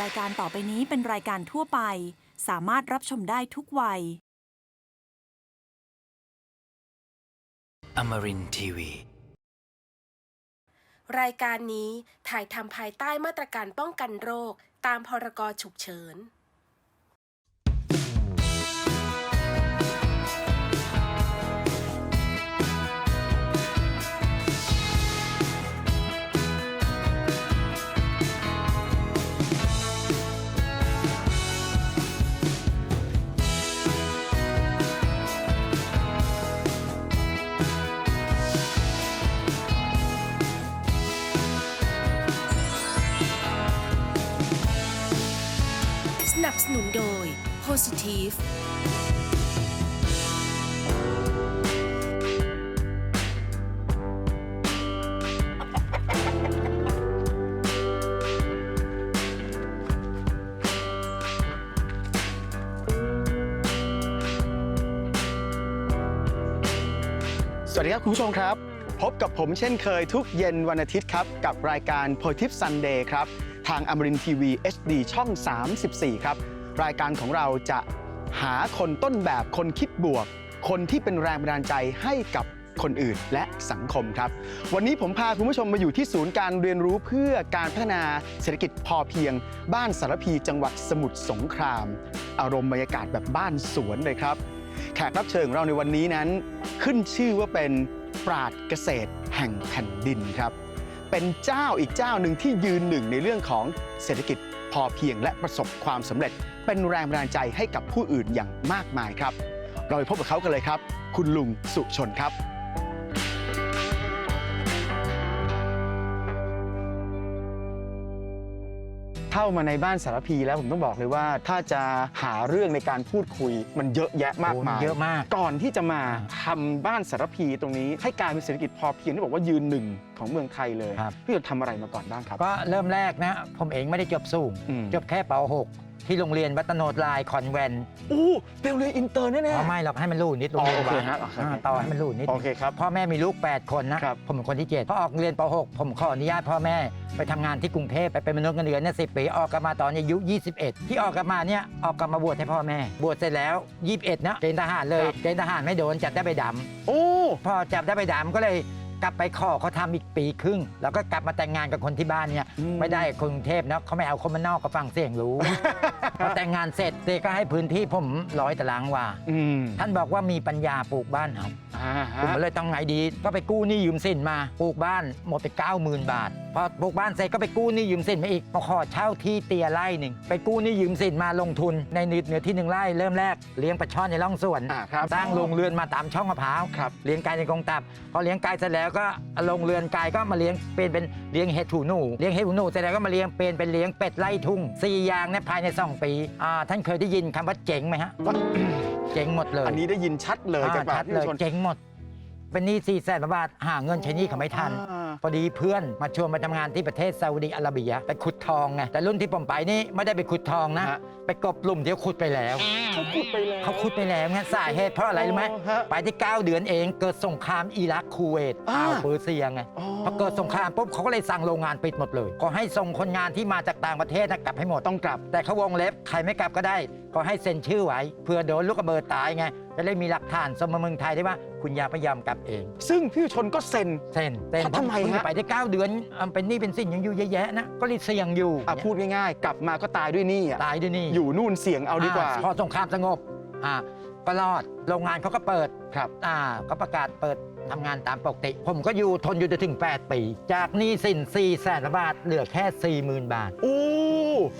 รายการต่อไปนี้เป็นรายการทั่วไป สามารถรับชมได้ทุกวัย Amarin Tiwi. รายการนี้ถ่ายทำภายใต้มาตรการป้องกันโรค ตามพรกฉุกเฉิน นับสนุนโดย Positive สวัสดีครับ คุณผู้ชมครับ พบกับผมเช่นเคยทุกเย็นวันอาทิตย์ครับ กับรายการ p o t i v Sunday ครับ ทางอมรินทีวี HD ช่อง 34 ครับ รายการของเราจะหาคนต้นแบบคนคิดบวก คนที่เป็นแรงบันดาลใจให้กับคนอื่นและสังคมครับ วันนี้ผมพาคุณผู้ชมมาอยู่ที่ศูนย์การเรียนรู้เพื่อการพัฒนาเศรษฐกิจพอเพียง บ้านสารพีจังหวัดสมุทรสงคราม อารมณ์บรรยากาศแบบบ้านสวนเลยครับ แขกรับเชิญของเราในวันนี้นั้น ขึ้นชื่อว่าเป็นปราดเกษตรแห่งแผ่นดินครับ เป็นเจ้าอีกเจ้าหนึ่งที่ยืนหนึ่งในเรื่องของเศรษฐกิจพอเพียงและประสบความสำเร็จ เป็นแรงบันดาลใจให้กับผู้อื่นอย่างมากมายครับ เราไปพบกับเขากันเลยครับ คุณลุงสุชนครับเข้ามาในบ้านสารพีแล้วผมต้องบอกเลยว่า ถ้าจะหาเรื่องในการพูดคุย มันเยอะแยะมากมายโอ้เยอะมาก ก่อนที่จะมาทำบ้านสารพีตรงนี้ให้กลายเป็นเศรษฐกิจพอเพียงที่บอกว่ายืนหนึ่งของเมืองไทยเลยครับ พี่จะทำอะไรมาก่อนบ้างครับ ก็เริ่มแรกนะ ผมเองไม่ได้จบสูง อืม จบแค่ป .6 ที่โรงเรียนวัตโนดลายคอนแวนต์อู้เป็นเรียนอินเตอร์แน่อ๋อไม่หรอกให้มันรู้นิดโรงเรียนอ๋อโอเควัดฮะโอเค อ่าต่อให้มันรู้นิดโอเคครับ พ่อแม่มีลูก 8 คนนะ ครับ ผมเป็นคนที่ 7 พอออกเรียนป .6 ผมขออนุญาตพ่อแม่ไปทำงานที่กรุงเทพไปเป็นมนุษย์เงินเดือนเนี่ยสิปีออกกลับมาตอนอายุ 21 ที่ออกกลับมาเนี่ยออกกลับมาบวชให้พ่อแม่ บวชเสร็จแล้ว 21นะเกณฑ์ทหารเลยเกณฑ์ทหารไม่โดนจับได้ใบดำโอ้ พอจับได้ใบดำก็เลย กลับไปขอเขาทำอีกปีครึ่ง แล้วก็กลับมาแต่งงานกับคนที่บ้านเนี่ยอืมไม่ได้คนกรุงเทพนะเขาไม่เอาคนมานนอกก็ฟังเสียงรู้ พอแต่งงานเสร็จเตก็ให้พื้นที่ผมร้อยตารางวาอืมท่านบอกว่ามีปัญญาปลูกบ้านครับอ่าฮะผมก็เลยต้องไงดี ก็ไปกู้หนี้ยืมสินมาปลูกบ้านหมดไป90,000 บาทพอปลูกบ้านเสร็จก็ไปกู้หนี้ยืมสินมาอีกมาขอเช่าที่เตียไร่หนึ่งไปกู้หนี้ยืมสินมาลงทุนในเนื้อที่หนึ่งไร่เริ่มแรกเลี้ยงปลาช่อนในร่องสวน อ่าครับ สร้างโรงเรือนมาตามช่องมะพร้าว ครับ เลี้ยงไก่ในกรงตับ พอเลี้ยงไก่เสร็จแล้วก็ลงเรือนไก่ก็มาเลี้ยงเป็นเป็นเลี้ยงเห็ดหูหนูเลี้ยงเห็ดหูหนูเสร็จแล้วก็มาเลี้ยงเป็นเป็นเลี้ยงเป็ดไล่ทุ่งสี่อย่างเนี่ยภายในสองปีอ่าท่านเคยได้ยินคำว่าเจ๋งไหมฮะ เจ๋งหมดเลยอันนี้ได้ยินชัดเลยจากอ่าปากชัดพี่เลยชน เจ๋งหมด เป็นหนี้สี่แสนบาทหาเงินใช้หนี้เขาไม่ทัน อ่า พอดีเพื่อนมาชวนไปทำงานที่ประเทศซาอุดิอาระเบียไปขุดทองไงแต่รุ่นที่ผมไปนี่ไม่ได้ไปขุดทองนะ ฮะ ไปกบหลุมเดียวขุดไปแล้ว เขาขุดไปแล้ว เขาขุดไปแล้วไงสาเหตุเพราะอะไรรู้ไหมฮะไปที่9เดือนเองเกิดสงครามอิรักคูเวตอ่าอ่าวเปอร์เซียไงอ๋อ พอเกิดสงครามปุ๊บเขาก็เลยสั่งโรงงานปิดหมดเลยก็ให้ส่งคนงานที่มาจากต่างประเทศนะกลับให้หมด ต้องกลับ แต่เขาวงเล็บใครไม่กลับก็ได้ ก็ให้เซ็นชื่อไว้เพื่อโดนลูกระเบิดตายไง จะได้มีหลักฐานสมมาเมืองไทยได้ว่า คุณอยาพยายามกลับเอง ซึ่งพี่ชนก็เซ็นเซ็นเซ็นเพราะทำไมคุณฮะ ไปได้ 9 เดือนอะเป็นหนี้เป็นสินยังอยู่เยอะแยะนะ ก็เลยเสี่ยงอยู่อะพูดง่ายๆ กลับมาก็ตายด้วยหนี่อะตายด้วยนี่อยู่นู่นเสี่ยงเอาดีกว่าอ่พอสงครามสงบอ่าก็รอดโรงงานเขาก็เปิดครับ อ่าก็ประกาศเปิดทำงานตามปกติ ผมก็อยู่ทนอยู่จนถึง 8 ปี จากหนี้สิน4แสนบาทเหลือแค่ 40,000 บาทโอ้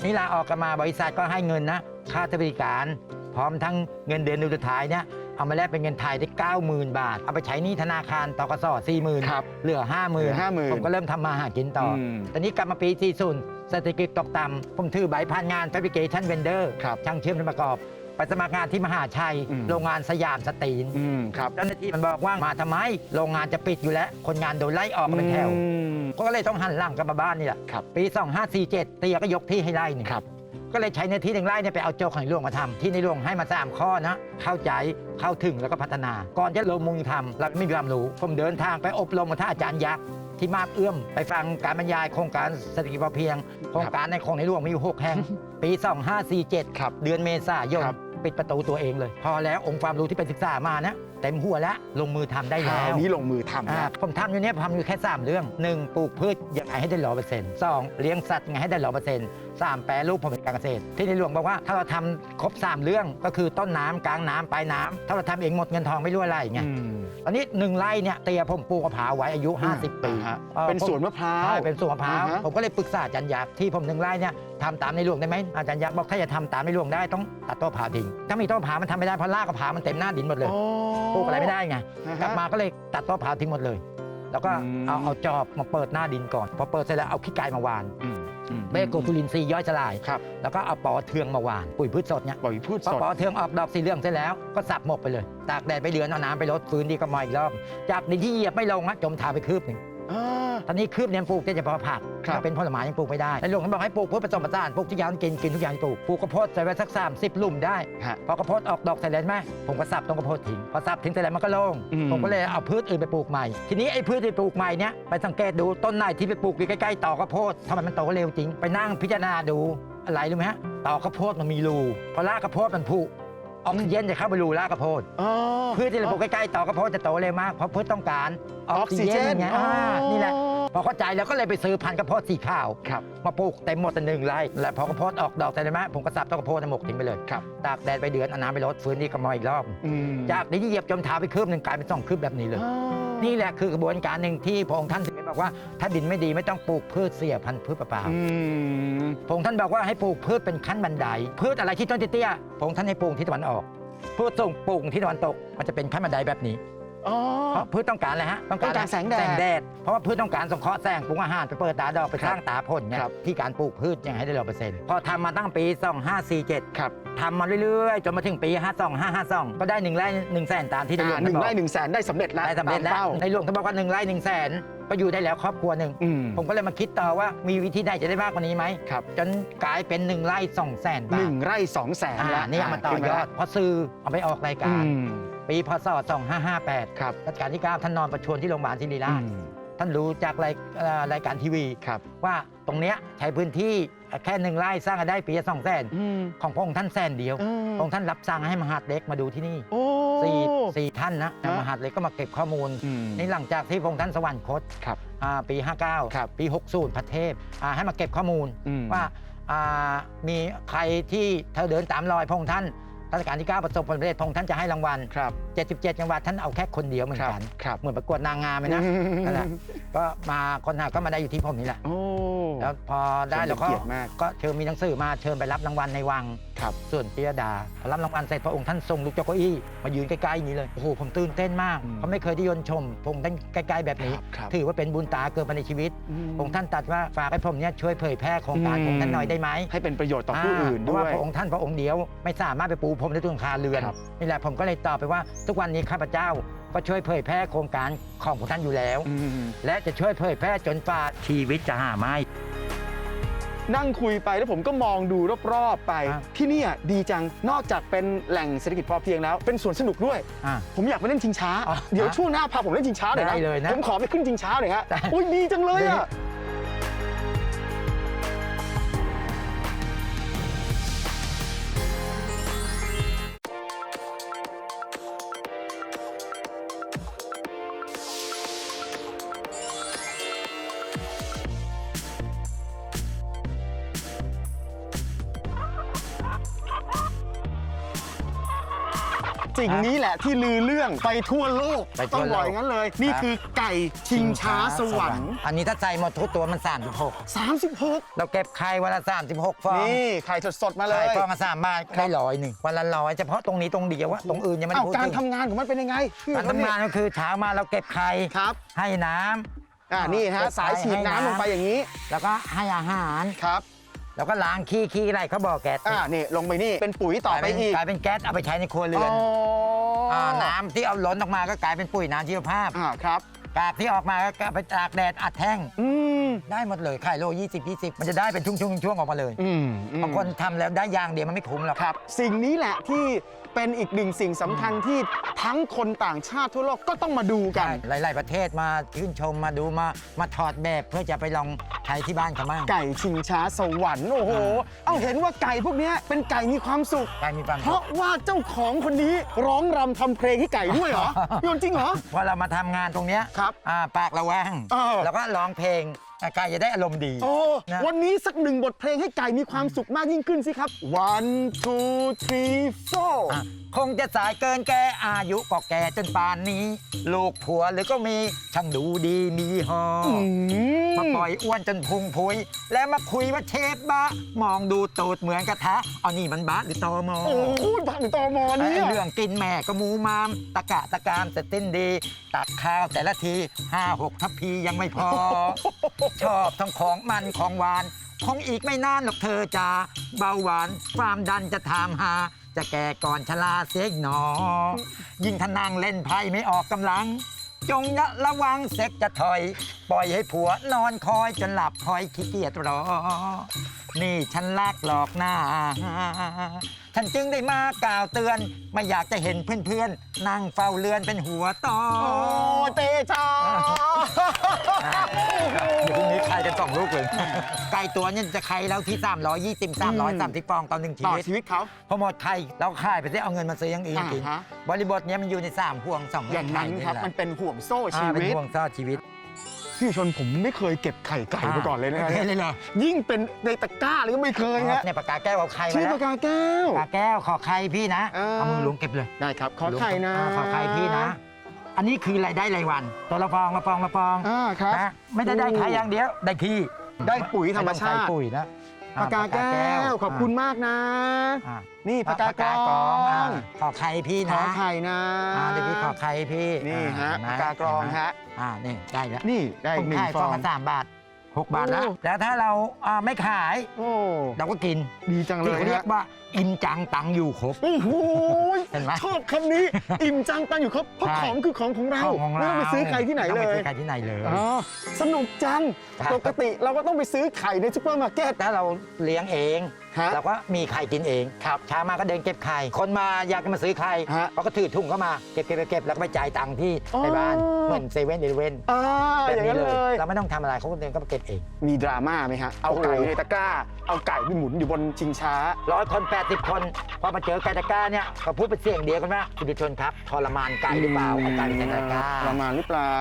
นี่ลาออกกันมาบริษัทก็ให้เงินนะ ค่าบริการ พร้อมทั้งเงินเดือนเดือนสุดท้ายเนี่ย เอามาแลกเป็นเงินไทยได้ 90,000 บาท เอาไปใช้หนี้ธนาคารตกส40,000ครับเหลือ เหลือ50,000 50,000ผมก็เริ่มทำมาหากินต่ออมตอนนี้กลับมาปี 40เศรษฐกิจตกต่ำผมถือใบผ่านงาน Fabrication Vendor ครับช่างเชื่อมและประกอบ ไปสมัครงานที่มหาชัย อืม โรงงานสยามสตรีนอืมครับเจ้าหน้าที่มันบอกว่ามาทำไม โรงงานจะปิดอยู่แล้ว คนงานโดนไล่ออกกันเป็นแถว อืม ก็เลยต้องหันหลังกลับมาบ้านนี่แหละครับ ปี 2547เตียก็ยกที่ให้ไร่หนึ่งครับ ก็เลยใช้เนื้อที่หนึ่งไร่เนี่ยไปเอาโจกของในหลวงมาทำที่ในหลวงให้มา3ข้อนะเข้าใจเข้าถึงแล้วก็พัฒนา ก่อนจะลงมือทำเราไม่มีความรู้ผมเดินทางไปอบรมกับท่านอาจารย์ยักษ์ที่มาบเอื้อมไปฟังการบรรยายโครงการเศรษฐกิจพอเพียง โครงการในของในหลวงมีอยู่6แห่ง ปี 2547 ครับ เดือนเมษายน ครับ ปิดประตูตัวเองเลย พอแล้วองค์ความรู้ที่ไปศึกษามานะเต็มหัวแล้วลงมือทำได้คราแล้ว วนี้ลงมือทำอ่านะผมทำอยู่เนี่ยผมทำอยู่แค่ 3 เรื่อง 1. ปลูกพืชยังไงให้ได้ร้อยเปอร์เซ็นต์สองเลี้ยงสัตว์ยังไงให้ได้ร้อยเปอร์เซ็นต์สามแปรรูปผลผลิตการเกษตร ที่ในหลวงบอกว่าถ้าเราทำครบ 3 เรื่องก็คือต้นน้ำกลางน้ำปลายน้ำถ้าเราทำเองหมดเงินทองไม่รั่วไหลไงอืมตอนนี้หนึ่งไร่เนี่ยเตียผมปลูกมะพร้าวไว้อายุ 50 ปีอ่าฮะอ่อเป็นผมสวนมะพร้าว ใช่เป็นสวนมะพร้าวอ่าฮะ ผมก็เลยปรึกษาอาจารย์ยักษ์ที่ผมหนึ่งไร่เนี่ยทำตามในหลวงได้ไหมอาจารย์ยักษ์บอกถ้าจะทำตามในหลวงได้ต้องตัดต้นมะพร้าวทิ้งถ้ามีต้นมะพร้าวมันทำไม่ได้เพราะรากมะพร้าวมันเต็มหน้าดินหมดเลยอ๋อปลูกอะไรไม่ได้ไงอ่าฮะกลับมาก็เลยตัดต้นมะพร้าวทิ้งหมดเลย แล้วก็อืมเอาเอาจอบมาเปิดหน้าดินก่อนพอเปิดเสร็จแล้วเอาขี้ไก่มาวานอืมอืมเบโกทูลินทรีย์ย่อยสลาย ครับ แล้วก็เอาปอเทืองมาวาน ปุ๋ยพืชสดเนี่ยปล่อยพูดพอสดปอเทืองออกดอกสีเหลืองเสร็จแล้ว ก็สับหมกไปเลย ตากแดดไปเดือนเอาน้ำไปลดฟื้นดีก็มาอีกรอบ จากดินที่เหยียบไม่ลงฮะจมทาไปคืบหนึ่งอ่า ตอนนี้คืบเนี่ยปลูกได้เฉพาะผักครับถ้าเป็นผลไม้ยังปลูกไม่ได้ในหลวงท่านบอกให้ปลูกเพื่อผสมผสานปลูกทุกอย่างกินกินทุกอย่างที่ปลูกปลูกข้าวโพดใส่ไว้สักสามสิบลุ่มได้ฮะ พอกระโพดออกดอกเสร็จแล้วใช่ไหมผมก็สับต้นกระโพดทิ้งพอสับทิ้งเสร็จแล้วมันก็โล่งอืม ผมก็เลยเอาพืชอื่นไปปลูกใหม่ ทีนี้ไอ้พืชที่ปลูกใหม่เนี้ยไปสังเกตดูต้นไหนที่ไปปลูกอยู่ใกล้ๆต่อกระโพดทำไมมันโตเร็วจริงไปนั่งพิจารณาดูอะไรรู้ไหมฮะต่อกระโพดมันมีรูพอรากกระโพดมันผุ ออกซิเจนจะเข้าไปรูรากกระโพดอ๋อ พืชที่เราปลูกใกล้ๆต่อกระโพดจะโตเร็วมากเพราะพืชต้องการออออกกซิซิเจเจนนไงอ่านี่แหละพอเข้าใจแล้วก็เลยไปซื้อพันธุ์กระโพดสีขาวครับ มาปลูกเต็มหมดแต่หนึ่งไร่และพอกระโพดออกดอกแต่ไหมผมก็สับต้นกระโพดในหมกทิ้งไปเลยครับ ตากแดดไปเดือนเอาน้ำไปลดฟื้นดีก็มาอีกรอบ อืมจากนี้ที่เหยียบจมเท้าไปคืบหนึ่งกลายเป็นสองคืบแบบนี้เลย อ๋อ นี่แหละคือกระบวนการหนึ่งที่พระองค์ท่านถึงได้บอกว่า ถ้าดินไม่ดีไม่ต้องปลูกพืชเสียพันธุ์พืชเปล่าอืมๆพระองค์ท่านบอกว่าให้ปลูกพืชเป็นขั้นบันได พืชอะไรที่ต้นเตี้ยๆพระองค์ท่านให้ปลูกที่ตะวันออกพืชส่งปลูกที่ตะวันตกมันจะเป็นขั้นบันไดแบบนี้ อ๋อ เพราะพืชต้องการอะไรฮะต้องการแสงแดดแสงแดดเพราะว่าพืชต้องการสงเคราะห์แสงปรุงอาหารไปเปิดตาดอกไปครับสร้างตาผลเนี่ยครับ ที่การปลูกพืชยังให้ได้ร้อยเปอร์เซ็นต์พอทำมาตั้งปี 2547ครับทำมาเรื่อยๆ จนมาถึงปี 52 552 ก็ได้1ไร่1แสนตามที่ได้หลวอ่างหนึ่งท่าบอกไร่หนึ่งแสนได้สำเร็จแล้วได้สำเร็จตามแล้วเป้าในหลวงท่านบอกว่า1ไร่1แสนก็อยู่ได้แล้วครอบครัวหนึ่ง อืมผมก็เลยมาคิดต่อว่ามีวิธีใดจะได้มากกว่านี้ไหม ครับจนกลายเป็น 1ไร่2แสนหบานึ่ทงไร่สองแสนอ่าแล้วนี่เอามาต่อยอดขึ้นเพราะซื้อเอาไปออกรายมาการ อืม ปีพศ 2558 ครับรัชกาลที่ 9 ท่านนอนประชวรที่โรงพยาบาลศิริราช อืมท่านรู้จากรายเอ่อรายการทีวี ครับว่าตรงเนี้ยใช้พื้นที่แค่หนึ่งไร่สร้างกันได้ปีละสองแสนอืมของพระองค์ท่านแสนเดียวอืมพระองค์ท่านรับสั่งให้มหาดเล็กมาดูที่นี่โอ้ สี่สี่ท่านนะฮะ มหาดเล็กก็มาเก็บข้อมูล อืม นี่หลังจากที่พระองค์ท่านสวรรคตครับอ่าปี 59 ครับปี 60 พระเทพอ่าให้มาเก็บข้อมูลอืมว่าอ่ามีใครที่เธอเดินตามรอยพระองค์ท่าน รัชกาลที่ 9 ประสบผลสำเร็จพระองค์ท่านจะให้รางวัล ครับ 77 จังหวัดท่านเอาแค่คนเดียวเหมือนกัน ครับเหมือนประกวดนางงามเลยนะอืมนั่นแหละก็มาคนหาก็มาได้อยู่ที่ผมนี่แหละ โอ้ แล้วพอได้แล้วก็เป็นเกียรติมากก็เชิญมีหนังสือมาเชิญไปรับรางวัลในวัง ครับ ส่วนพิยดาพอรับรางวัลเสร็จพระองค์ท่านทรงลุกจากเก้าอี้มายืนใกล้ๆอย่างนี้เลย โอ้โหผมตื่นเต้นมากอืม เพราะไม่เคยได้ยนต์ชมพระองค์ท่านใกล้ๆแบบนี้ ครับถือว่าเป็นบุญตาเกิดมาในชีวิตอืมพระองค์ท่านตรัดว่าฝากให้ผมเนี่ยช่วยเผยแพร่โครงการอืมของท่านหน่อยได้ไหม ให้เป็นประโยชน์ต่อผู้อื่นเพด้ราะวว่าย พระองค์ท่านพระองค์เดียวไม่สามารถไปปูพรมในตัวหลังคาเรือนครับนี่แหละผมก็เลยตอบไปว่า ทุกวันนี้ข้าพเจ้าก็ช่วยเผยแพร่โครงการของพระท่านอยู่แล้วอืมและจะช่วยเผยแพร่จนฝ่าชีวิตจะหาไม่ นั่งคุยไปแล้วผมก็มองดูรอบๆไป ครับ ที่เนี่ยดีจังนอกจากเป็นแหล่งเศรษฐกิจพอเพียงแล้ว เป็นสวนสนุกด้วย อะ ผมอยากไปเล่นชิงช้า อ๋อเดี๋ยวช่วงหน้าพาผมเล่นชิงช้าหน่อยนะได้เลยนะผมขอไปขึ้นชิงช้าหน่อยฮะได้ อุ้ยดีจังเลยอะ สิ่งนี้แหละที่ลือเรื่องไปทั่วโลกไปทั่ต้อวงโลก บอกอย่างนั้นเลย นี่ครับคือไก่ชิงช้าสวรรค์ อันนี้ถ้าใส่หมดทุกตัวมัน 36 36เราเก็บไข่วันละ 36ฟองนี่ไข่สดๆมาเลไข่ยฟองละสามบาทได้ร้อยหนึ่งวันละร้อยเฉพาะตรงนี้ตรงเดียวว่าตรงอื่นยังไม่ได้เอ้าพูดการถึงทำงานของมันเป็นยังไงพี่การทำงานก็คือเช้ามาเราเก็บไข่ครับ ให้น้ำ อ่านี่ฮะเก็บสายฉีดให้น้ำน้ำลงไปอย่างนี้ แล้วก็ให้อาหาร ครับ แล้วก็ล้างขี้ขี้อะไรเขาบอกแก๊สอ่านี่ลงไปนี่เป็นปุ๋ยต่อไปกลายเป็นอีกกลายเป็นแก๊สเอาไปใช้ในครัวเรือนอ๋อาน้ำที่เอาล้นออกมาก็กลายเป็นปุ๋ยน้ำชีวภาพอ่าครับ กากที่ออกมาก็เอาไปตากแดดอัดแท่งอืม ได้หมดเลยขายโล 20 20 มันจะได้เป็นช่วงๆช่วงๆออกมาเลยอืมอืม บางคนทำแล้วได้ยางเดียวมันไม่คุ้มหรอก ครับสิ่งนี้แหละที่เป็นอีกหนึ่งสิ่งสำคัญที่ทั้งคนต่างชาติทั่วโลกก็ต้องมาดูกัน หลาย ๆ ประเทศมาชื่นชมมาดูมามาถอดแบบเพื่อจะไปลองใช้ที่บ้านเขาบ้างไก่ชิงช้าสวรรค์โอ้โห เอาเห็นว่าไก่พวกเนี้ยเป็นไก่มีความสุขไก่มีความเพสุราะขว่าเจ้าของคนนี้ร้องรำทำเพลงให้ไก่ด้วยเหรอโยนจริงเหรอว่าเรามาทำงานตรงเนี้ยครับอ่าปากระแวงเออ แล้วก็ร้องเพลงอะไก่จะได้อารมณ์ดี โอ้นะ วันนี้สักหนึ่งบทเพลงให้ไก่มีความสุขมากยิ่งขึ้นสิครับ one two three four อะคงจะสายเกินแกอายุก็แก่จนป่านนี้ ลูกผัวหรือก็มีช่างดูดีมีหอออืม มาปล่อยอ้วนจนพุงพุย แล้วมาคุยว่าเชฟบะ มองดูตูดเหมือนกระทะเอานี่มันบะหรือตอมอ โอ้ยบังตอมอไอ้เนี่ยเรื่องกินแม่ก็มูมาม ตะกะตะกามแต่ติ้นดี ตักข้าวแต่ละทีห้าหกทัพพียังไม่พอชอบทั้งของมันของหวาน คงอีกไม่นานหรอกเธอจะเบาหวานความดันจะถามหา จะแก่ก่อนชราเสียอีกหนอ ยิ่งทนางเล่นไพ่ไม่ออกกำลัง จงยะระวังเซ็กจะถอย ปล่อยให้ผัวนอนคอยจนหลับคอยขี้เกียจรอ นี่ฉันลักหลอกหน้า ฉันจึงได้มากล่าวเตือน ไม่อยากจะเห็นเพื่อนๆ นั่งเฝ้าเรือนเป็นหัวต่อโอ้เตจ้าเดี๋ยวพรุ่งนี้ใครกันสองลูกเลย ไก่ตัวเนี่ยจะไข่แล้วที่ 320 330ฟองต่อหนึ่งชีต่อวิตชีวิตเขา พอหมดไข่เราขายไปได้เอาเงินมาซื้ออย่างอื่นกิน อ่าฮะ บริบทเนี้ยมันอยู่ใน3ห่วง2อย่างนั้นครับ มันเป็นห่วงโซ่ชีชีวิตวิตห่วงซ่อชีวิต พี่ชนผมไม่เคยเก็บไข่ไก่มาก่อนเลยนะไม่เคยเลยเหรอ ยิ่งเป็นในตะกร้าเลยก็ไม่เคยฮะเนี่ยปากกาแก้วเอาไข่มาชื่อแล้วปากกาแก้ว ปากกาแก้วขอไข่พี่นะอ่าเอามือล้วงเก็บเลยได้ครับ ขอไข่นะอ่าขอไข่พี่นะ อันนี้คือรายได้รายวัน ตัวละฟองละฟองละฟองอ่าครับ นะไม่ได้ได้ไข่อย่างเดียวได้ขี้ได้ปุ๋ยธรรมชาติไต้องใปุ๋ยนะ ปากกาแก้ว ขอบคุณมากนะ อ่านี่ปากกากรองอ่าขอไข่พี่ขอนะไข่นะอ่าเดี๋ยวพี่ขอไข่พี่นี่ฮะอ่ปากกากรองฮะ อ่านี่ได้แล้วนี่ได้อีกหนึ่งขายฟฟอองงละสามบาท หกบาทแล้วโอ้แล้วถ้าเราอ่าไม่ขายโอ้เราก็กินดีจังเลที่ยเขาเรียฮะกว่าอิ่มจังตังอยู่ครบ โอ้โหเห็นไหมชอบคำนี้ อิ่มจังตังอยู่ครบเพราะใช่ ของคือของของเราของไม่ต้องไปซื้อใครที่ไหนม่เลต้องไปยซื้อใครที่ไหนเลย อ๋อสนุกจัง ครับ ปกติเราก็ต้องไปซื้อไข่ในซุปเปอร์มาร์เก็ต ถ้าเราเลี้ยงเอง ฮะเราก็มีไข่กินเองครับเช้ามาก็เดินเก็บไข่ คนมาอยากจะมาซื้อไข่ฮะเขาก็ถือถุงเข้ามาเก็บเก็บเก็บเก็บแล้วก็ไปจ่ายตังค์ที่อ๋อ ในบ้านเหมือนเซเว่นเอเลเว่นอ่าแบบอย่างนี้นั้นเลเลย ย เราไม่ต้องทำอะไรเขาก็เดินก็ไปเก็บเอง มีดราม่าไหมฮะ เอาไก่ในตะกร้า เอาไก่ไปหมุนอยู่บนชิงช้า ร้อยคน 80 คนพอมาเจอไก่ตะกร้าเนี่ยก็พูดเป็นเสียงเดียวกันว่าคุณผู้ชนครับทรมานไก่หรือเปล่าเอาไก่ในตะกร้า ประมาณหรือเปล่า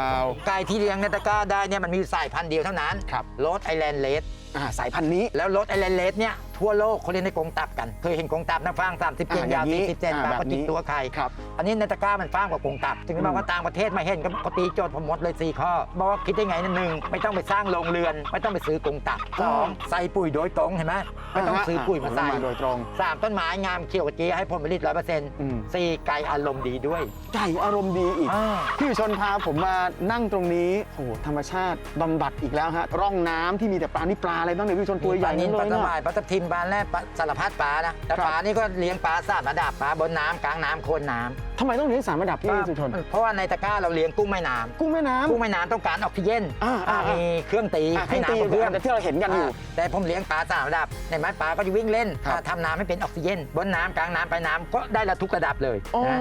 ไก่ที่เลี้ยงในตะกร้าได้เนี่ยมันมีสายพันธุ์เดียวเท่านั้นครับ โรสไอแลนด์เลส อ่าสายพันธุ์นี้แล้วโรสไอแลนด์เลสเนี่ยทั่วโลกเขาเรียกในกรงตับกัน เคยเห็นกรงตับนะฟาง30เซนาวอ่ายอย่างนี้40เซนอ่าปลาแบบก็จิกนี้ตัวไข่ครับอันนี้ในตะกร้ามันฟางกว่ากรงตับถึงได้บอกว่าต่างประเทศมาเห็นก็เขาตีโจทย์ผมหมดเลยสี่ข้อบอกว่าคิดได้ไงนะหนึ่งไม่ต้องไปสร้างโรงเรือน ไม่ต้องไปซื้อกรงตับสองใส่ปุ๋ยโดยตรงเห็นไหมไม่ต้องซื้อปุ๋ยมาใส่มาโดยตรง สามต้นไม้งามเขียวกระจีให้ผลผลิตร้อยเปอร์เซ็นต์อืม สี่ไก่อารมณ์ดีด้วยไก่อารมณ์ดีอีก อ่า พี่ชนพาผมมานั่งตรงนี้ โอ้โหธรรมชาติบำบัดอีกแล้วฮะ ร่องน้ำที่มีแต่ปลานี่ปลาอะไรบ้างเนี่ยพี่ชนตัวใหญ่ปลานินั่นนปเลลายสนะมายปลาทับทิมปลาแรดปลาสารพัดปลานะแต่ครับปลานี่ก็เลี้ยงปลาสามระดับปลาบนน้ำกลางน้ำโคนน้ำทำไมต้องเลี้ยงสามระดับพี่สุชน เพราะว่าในตะกร้าเราเลี้ยงกุ้งแม่น้ำกุ้งแม่น้ำกุ้งแม่น้ำต้องการออกซิเจนอ่าอ่าอ่ามีเครื่องตีอะให้ให้ตีน้ำกับเพื่อนแต่ที่เราเห็นกันอยู่าแต่ผมเลี้ยงปลาสามระดับในไม้ปลาก็จะวิ่งเล่นครับถ้าทำน้ำให้เป็นออกซิเจน บนน้ำกลางน้ำไปลายน้ำก็ได้ละทุกระดับเลยอ๋อนะ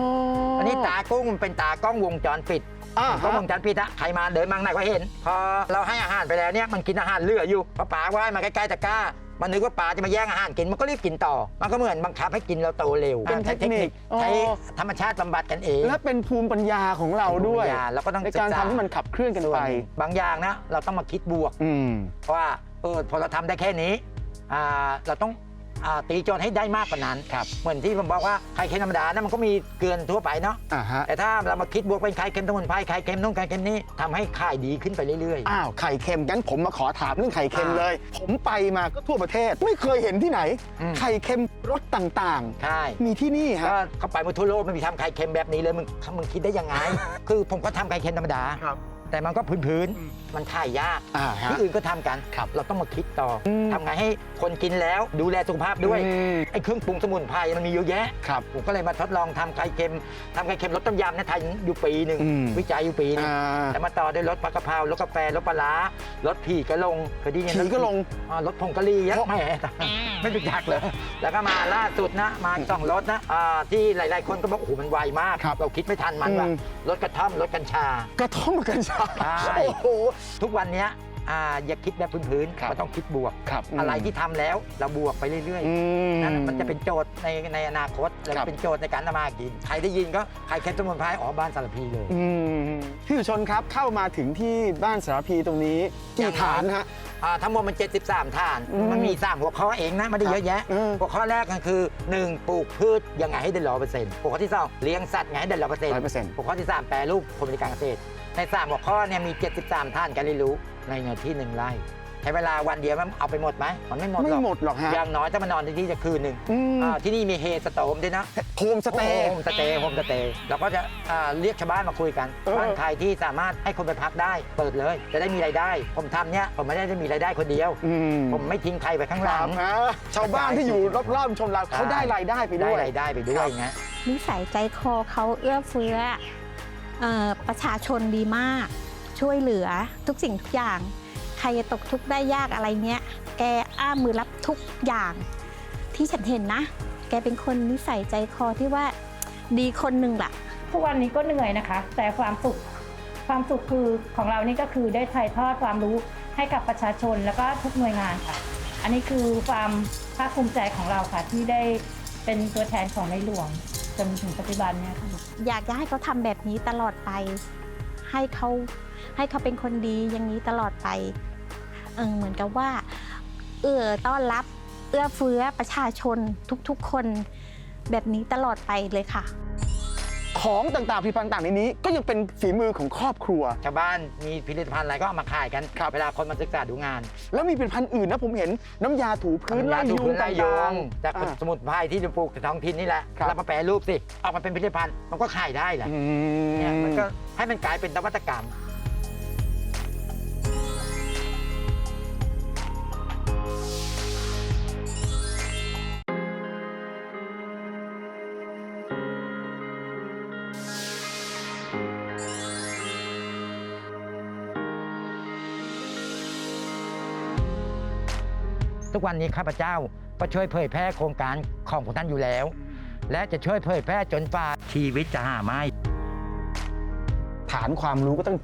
อันนี้ตากุ้งมันเป็นตากล้องวงจรปิด อ่ากล้องฮะวงจรปิดอะใครมาเดินมาข้างในก็เห็น พอเราให้อาหารไปแล้วเนี่ยมันกินอาหารเหลืออยู่พอปลาว่ายมาใกล้ๆตะกร้า มันนึกว่าปลาจะมาแย่งอาหารกินมันก็รีบกินต่อ มันก็เหมือนบังคับให้กินเราโตเร็วเป็นใช้เทคนิคอ๋อใช้ธรรมชาติบำบัดกันเองและเป็นภูมิปัญญาของเราด้วยปัญญาเราก็ต้องในการศึษทำให้มันขับเคลื่อนกันส่วไป บางอย่างนะเราต้องมาคิดบวก อืม ว่าเออพอเราทำได้แค่นี้อ่าเราต้อง อ่าตีโจทย์ให้ได้มากกว่านั้นครับเหมือนที่ผมบอกว่าไข่เค็มธรรมดานะมันก็มีเกลือนทั่วไปเนาะอ่าฮะแต่ถ้าเรามาคิดบวกเป็นไข่เค็มสมุนไพรไข่เค็มนู่นไข่เค็มนี่ทำให้ขายดีขึ้นไปเรื่อย อ้าวไข่เค็มงั้นผมมาขอถามเรื่องไข่เค็มอ่าเลย ผมไปมาก็ทั่วประเทศ ไม่เคยเห็นที่ไหน อืม ไข่เค็มรสต่างๆ ใช่ ๆ มีที่นี่ก็ฮะเข้าไปหมาทั่วโลกไม่มีทำไข่เค็มแบบนี้เลยมึงมึงคิดได้ยังไง คือผมก็ทำไข่เค็มธรรมดา ครับ แต่มันก็พื้นๆมันถ่ายยากอ่าฮะ ที่อื่นก็ทำกัน ครับเราต้องมาคิดต่ออม ทำไงให้คนกินแล้วดูแลสุขภาพด้วย อืมไอ้เครื่องปรุงสมุนไพรมันมีเยอะแยะ ครับ ผมก็เลยมาทดลองทำไข่เค็มทำไข่เค็มรสต้มยำเนี่ยทำอยู่ปีหนึ่งอืม วิจัยอยู่ปีหนึงอ่าแล้วมาต่อด้วยรสผักกะเพรารสกาแฟรสปลาร้ารสผีกระลงเคยได้ยินผีกระลง อ่ารสผงกะหรี่ยักษ์แหม่ไม่รู้จักเลย แล้วก็มาล่าสุดนะ มาสองรสนะอ่าที่หลาย ๆ คนก็บอกโอ้โหมันไวมาก ครับเราคิดไม่ทันมันว่าอืม รสกระท่อมรสกัญชา กระท่อมกัญชาใช่ โอ้โห ทุกวันเนี้ยอ่าอย่าคิดแบบพื้นครับๆมันต้องคิดบวก ครับอะไรที่ทำแล้วเราบวกไปเรื่อยอืม ๆนั่นมันจะเป็นโจทย์ในในอนาคตแล้วครัก็บเป็นโจทย์ในการทำมาหากิน ใครได้ยินก็ใครเค็มสมุนไพรอ๋อบ้านสารพีเลย อืมพี่สุชนครับเข้ามาถึงที่บ้านสารพีตรงนี้กี่ฐานฮะ อ่าทั้งหมดมัน 73ฐาน อืมมันมี 3 หัวข้อเองนะไม่ได้เยอะแยะเออหัวข้อแรกก็คือ 1. ปลูกพืชยังไงให้ได้ร้อยเปอร์เซ็นต์หัวข้อที่ 2 เลี้ยงสัตว์ไงให้ได้ร้อยเปอร์เซ็นต์100%หัวข้อที่ 3 แปรรูปผลผลิตการเกษตร ใน3หัวข้อเนี่ยมี 73 ท่านการเรียนรู้ในเนื้อที่1ไร่ใช้เวลาวันเดียวมันเอาไปหมดไหมมันไม่หมดไม่หรอกหมดหรอกฮะ อย่างน้อยถ้ามานอนที่นี่จะคืนหนึ่งอืม อ่าที่นี่มีเฮสโตมด้วยนะ โฮมสเตย์ โฮมสเตย์โฮมสเตย์เราก็จะอ่าเรียกชาวบ้านมาคุยกันเออ บ้านใครที่สามารถให้คนไปพักได้ เปิดเลย จะได้มีรายได้ ผมทำเนี่ยผมไม่ได้จะมีรายได้คนเดียว อืมผมไม่ทิ้งใครไปข้างหคลัรังบฮะชาวบ้านที่อยู่รอบๆชมเราเขาได้รายได้ไปได้ด้วย รายได้ไปด้วยไงนิสัยใจคอเขาเอื้อเฟื้อเออ ประชาชนดีมาก ช่วยเหลือทุกสิ่งทุกอย่าง ใครจะตกทุกข์ได้ยากอะไรเนี้ย แกอ้ามือรับทุกอย่าง ที่ฉันเห็นนะ แกเป็นคนนิสัยใจคอที่ว่าดีคนหนึ่งล่ะทุกวันนี้ก็เหนื่อยนะคะ แต่ความสุขความสุขคือของเรานี่ก็คือได้ถ่ายทอดความรู้ให้กับประชาชนแล้วก็ทุกหน่วยงานค่ะ อันนี้คือความภาคภูมิใจของเราค่ะที่ได้เป็นตัวแทนของในหลวง นถึงปัจจุบันเนี่ยค่ะอยากจะให้เขาทำแบบนี้ตลอดไป ให้เขาให้เขาเป็นคนดีอย่างนี้ตลอดไปเออเหมือนกับว่า เอื้อต้อนรับเอื้อเฟื้อประชาชนทุกๆคน แบบนี้ตลอดไปเลยค่ะ ของต่างๆผลิตภัณฑ์ต่างๆในนี้ ก็ยังเป็นฝีมือของครอบครัว ชาวบ้านมีผลิตภัณฑ์อะไรก็เอามาขายกันครับเวลาคนมาศึกษาดูงานแล้วมีผลิตภัณฑ์อื่นนะผมเห็นน้ำยาถูพื้นไล่ยาถูยุงพื้นไล่ยุต่างงๆ จากอ่าสมุนไพรที่เราปลูกในท้องถิ่นนี่แหละครับ แล้วมาแปรรูปสิออกมาเป็นผลิตภัณฑ์มันก็ขายได้แหละอืเนี่ยมันมก็ให้มันกลายเป็นนวัตกรรม กวันนี้ข้าพเจ้าก็ช่วยเผยแพร่โครงการของท่านอยู่แล้ว และจะช่วยเผยแพร่จนฝ่าชีวิตจะหาไม่านความรู้ก็ต้อง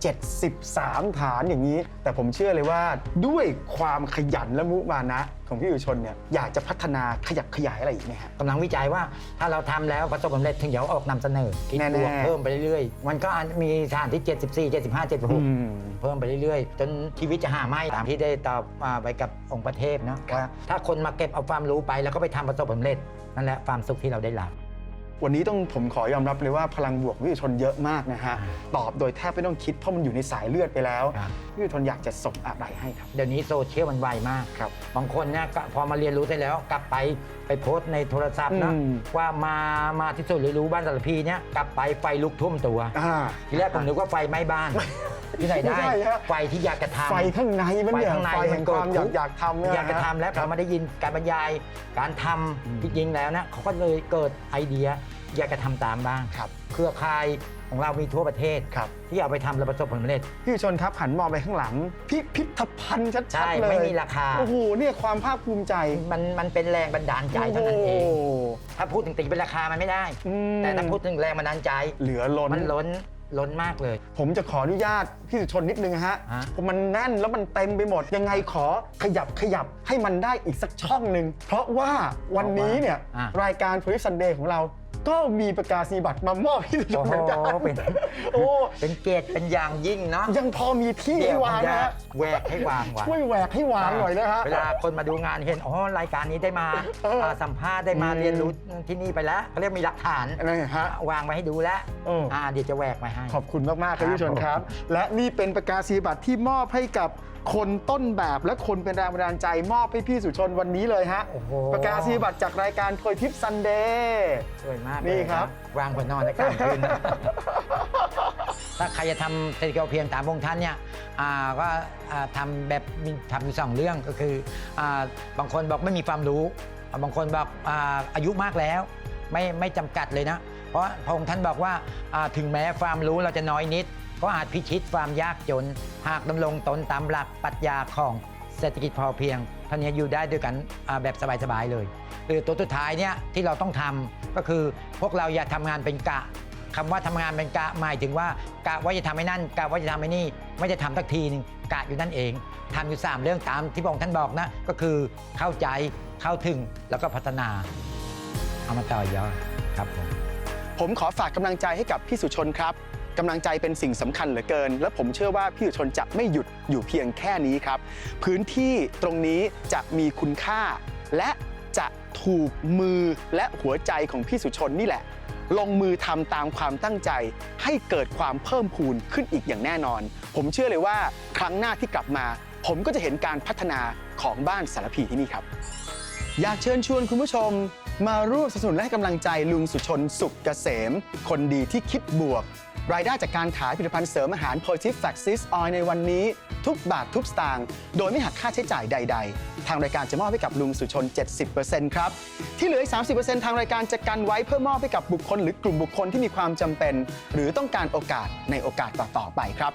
73 ฐานอย่างนี้ แต่ผมเชื่อเลยว่าด้วยความขยันและมุมานะ ของพี่อยู่ชนเนี่ยอยากจะพัฒนาขยับขยายอะไรอีกไหมฮะ กำลังวิจัยว่าถ้าเราทำแล้วประสบความสำเร็จถึงจะเอาออกนำเสนอคิดแน่ๆ บวกเพิ่มไปเรื่อยๆ มันก็อาจมีสถานที่ 74 75 76เพิ่มไปเรื่อยๆ จนชีวิตจะหาไม่ตามที่ได้ตอบมาไปกับองค์ประเทศนะว่าถ้าคนมาเก็บเอาความรู้ไปแล้วก็ไปทำประสบความสำเร็จนั่นแหละความสุขที่เราได้รับ วันนี้ต้องผมขอยอมรับเลยว่าพลังบวกของพี่อยู่ชนเยอะมากนะฮะตอบโดยแทบไม่ต้องคิดเพราะมันอยู่ในสายเลือดไปแล้วครับพี่อยู่ชนอยากจะส่งอะไรให้ครับ เดี๋ยวนี้โซเชียลมันไวมากครับบางคนเนี่ยก็พอมาเรียนรู้เสร็จแล้วกลับไปไปโพสต์ในโทรศัพท์นะอืมว่ามามาที่ศูนย์เรียนรู้บ้านสารพีเนี่ยกลับไปไฟลุกท่วมตัวอ่าทีแรกผมนึกว่าไฟไหม้บ้านที่ไหนไม่ได้ ใช่ฮะ ไฟที่อยากจะทำ ไฟข้างในมันเนี่ยไฟข้างในไฟแห่งความมันอเกิยาดกอยากทำเนี่ยอยากจะทำแล้วพอมาได้ยินการบรรยายการทำจริงๆแล้วนะเขาก็เลยเกิดไอเดียอยากจะทำตามบ้างครับเครือข่ายของเรามีทั่วประเทศ ครับ ที่เอาไปทำแล้วประสบผลสำเร็จ พี่อยู่ชนครับหันมองไปข้างหลัง พิพิธภัณฑ์ชัดใช่ๆเลยไม่มีราคา โอ้โหเนี่ยความภาคภูมิใจมันมันเป็นแรงบันดาลใจเท่านั้นเอง โโห ถ้าพูดถึงตีเป็นราคามันไม่ได้ อืม แต่ถ้าพูดถึงแรงบันดาลใจ เหลือล้น มันล้นล้นมากเลย ผมจะขออนุญาตพี่สุชนนิดนึงฮะฮะเพราะมันแน่นแล้วมันเต็มไปหมด ยังไงขอขยับขยับให้มันได้อีกสักช่องหนึ่งเพราะว่าวันนี้เนี่ยอะ รายการ p o l i c e Sunday ของเราก็มีประกาศนียบัตรมามอบพี่สุชโอ้นโหเหมือนกันเป็น โอ้เป็นเกียรติเป็นอย่างยิ่งเนาะยังพอมีที่เดี๋ให้ยวผมวางจะนะฮะแหวกให้วางไว้ช่วยแหวกให้วางหน่อยนะฮะ เวลาคนมาดูงานเห็นอ๋อรายการนี้ได้มาเอออ่าสัมภาษณ์ได้มาอืม เรียนรู้ที่นี่ไปแล้วเขาเรียกมีหลักฐานอะไรฮะ วางไว้ให้ดูแล้วเอออ่อ่าเดี๋ยวจะแหวกมาให้ ขอบคุณมากๆครับครับพี่ชนครับ และนี่เป็นประกาศนียบัตรที่มอบให้กับ คนต้นแบบและคนเป็นแรงบันดาลใจมอบให้พี่สุชนวันนี้เลยฮะ โอ้โหประกาศนียบัตรจากรายการโพยทิปซันเดย์ สวยมากนี่เลยครับ วางบนนอนในกลางคืน ถ้าใครจะทำเศรษฐกิจพอเพียงตามพระองค์ท่านเนี่ยอ่าก็อ่าทำแบบมีทำอยู่สองเรื่องก็คืออาบางคนบอกไม่มีความรู้อ่าบางคนบอกอาอายุมากแล้ว ไม่ไม่จำกัดเลยนะ เพราะพระองค์ท่านบอกว่าอ่าถึงแม้ความรู้เราจะน้อยนิด ก็อาจพิชิตความยากจน หากดำรงตนตามหลักปรัชญาของเศรษฐกิจพอเพียงท่านี้อยู่ได้ด้วยกันแบบสบายๆเลย หรือตัวสุดท้ายเนี่ยที่เราต้องทำก็คือพวกเราอย่าทำงานเป็นกะคำว่าทำงานเป็นกะหมายถึงว่ากะว่าจะทำให้นั่นกะว่าจะทำให้นี่ไม่ได้ทำสักทีหนึงกะอยู่นั่นเองทำอยู่สามเรื่องตามที่พระองค์ท่านบอกนะก็คือเข้าใจเข้าถึงแล้วก็พัฒนาเอามาต่อยอดครับผมผมขอฝากกำลังใจให้กับพี่สุชนครับ กำลังใจเป็นสิ่งสำคัญเหลือเกิน และผมเชื่อว่าพี่สุชนจะไม่หยุดอยู่เพียงแค่นี้ครับ พื้นที่ตรงนี้จะมีคุณค่า และจะถูกมือและหัวใจของพี่สุชนนี่แหละ ลงมือทำตามความตั้งใจ ให้เกิดความเพิ่มพูนขึ้นอีกอย่างแน่นอน ผมเชื่อเลยว่าครั้งหน้าที่กลับมา ผมก็จะเห็นการพัฒนาของบ้านสารพีที่นี่ครับ อยากเชิญชวนคุณผู้ชม มาร่วมสนับสนุนและให้กำลังใจลุงสุชนสุขเกษม คนดีที่คิดบวก รายได้จากการขายผลิตภัณฑ์เสริมอาหาร p o i t i v e f a x i s Oil ในวันนี้ ทุกบาททุกสตางค์โดยไม่หักค่าใช้จ่ายใด ๆ ทางรายการจะมอบให้กับลุงสุชน 70%ครับ ที่เหลืออีก 30%ทางรายการจะกันไว้เพื่อมอบให้กับบุคคล หรือกลุ่มบุคคลที่มีความจำเป็น หรือต้องการโอกาสในโอกาสต่อๆไปครับ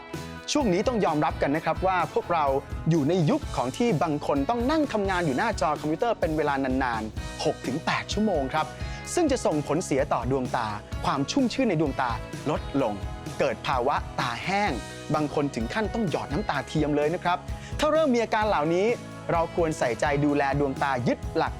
ช่วงนี้ต้องยอมรับกันนะครับว่าพวกเราอยู่ในยุคของที่บางคนต้องนั่งทำงานอยู่หน้าจอคอมพิวเตอร์เป็นเวลานานๆ 6-8 ชั่วโมงครับ ซึ่งจะส่งผลเสียต่อดวงตา ความชุ่มชื่นในดวงตาลดลง เกิดภาวะตาแห้ง บางคนถึงขั้นต้องหยอดน้ำตาเทียมเลยนะครับ ถ้าเริ่มมีอาการเหล่านี้ เราควรใส่ใจดูแลดวงตายึดหลัก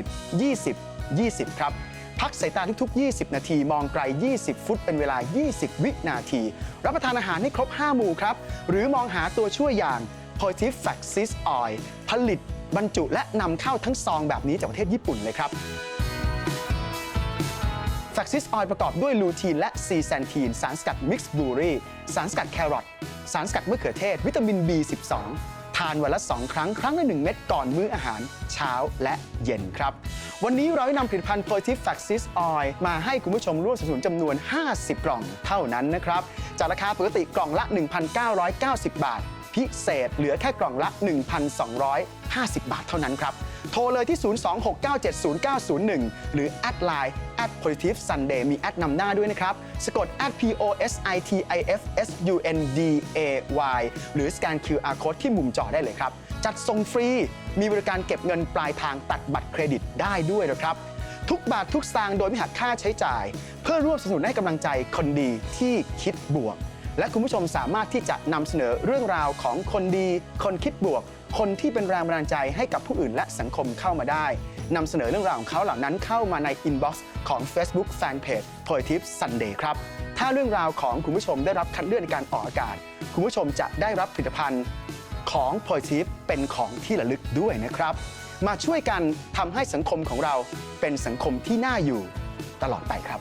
20 20 20 ครับ พักสายตาทุกๆ 20 นาที มองไกล 20 ฟุต เป็นเวลา 20 วินาที รับประทานอาหารให้ครบ 5 หมู่ครับ หรือมองหาตัวช่วยอย่าง p o i t i v e f a x i s Oil ผลิตบรรจุและนำเข้าทั้งซองแบบนี้จากประเทศญี่ปุ่นเลยครับ แฟกซิสออยล์ประกอบด้วยลูทีนและซีแซนทีน สารสกัดมิกซ์บลูรี่ สารสกัดแครอท สารสกัดมะเขือเทศ วิตามิน B12 ทานวันละ 2 ครั้ง ครั้งละ1เม็ดก่อนมื้ออาหาร เช้าและเย็นครับ วันนี้เราได้นำผลิตภัณฑ์ p o i t i v e f a x i s Oil มาให้คุณผู้ชมร่วมสนับสนุนจำนวน 50 กล่องเท่านั้นนะครับ จากราคาปกติกล่องละ 1,990 บาท พิเศษเหลือแค่กล่องละ 1,250 บาทเท่านั้นครับ โทรเลยที่ 026970901 หรือแอดไลน์ at positive sunday มีแอดนำหน้าด้วยนะครับ สะกด at p o s i t i f s u n d a y หรือสแกน QR code ที่มุมจอได้เลยครับ จัดส่งฟรี มีบริการเก็บเงินปลายทางตัดบัตรเครดิตได้ด้วยนะครับ ทุกบาททุกสตางค์โดยไม่หักค่าใช้จ่าย เพื่อร่วมสนับสนุนให้กำลังใจคนดีที่คิดบวก และคุณผู้ชมสามารถที่จะนำเสนอเรื่องราวของคนดี คนคิดบวก คนที่เป็นแรงบันดาลใจให้กับผู้อื่นและสังคมเข้ามาได้นำเสนอเรื่องราวของเขาเหล่านั้นเข้ามาในอินบ็อกซ์ของ Facebook Fanpage Positive Sunday ครับ ถ้าเรื่องราวของคุณผู้ชมได้รับคัดเลือกในการออกอากาศ คุณผู้ชมจะได้รับผลิตภัณฑ์ของ Positive เป็นของที่ระลึกด้วยนะครับ มาช่วยกันทำให้สังคมของเราเป็นสังคมที่น่าอยู่ตลอดไปครับ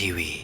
Amarin Tiwi.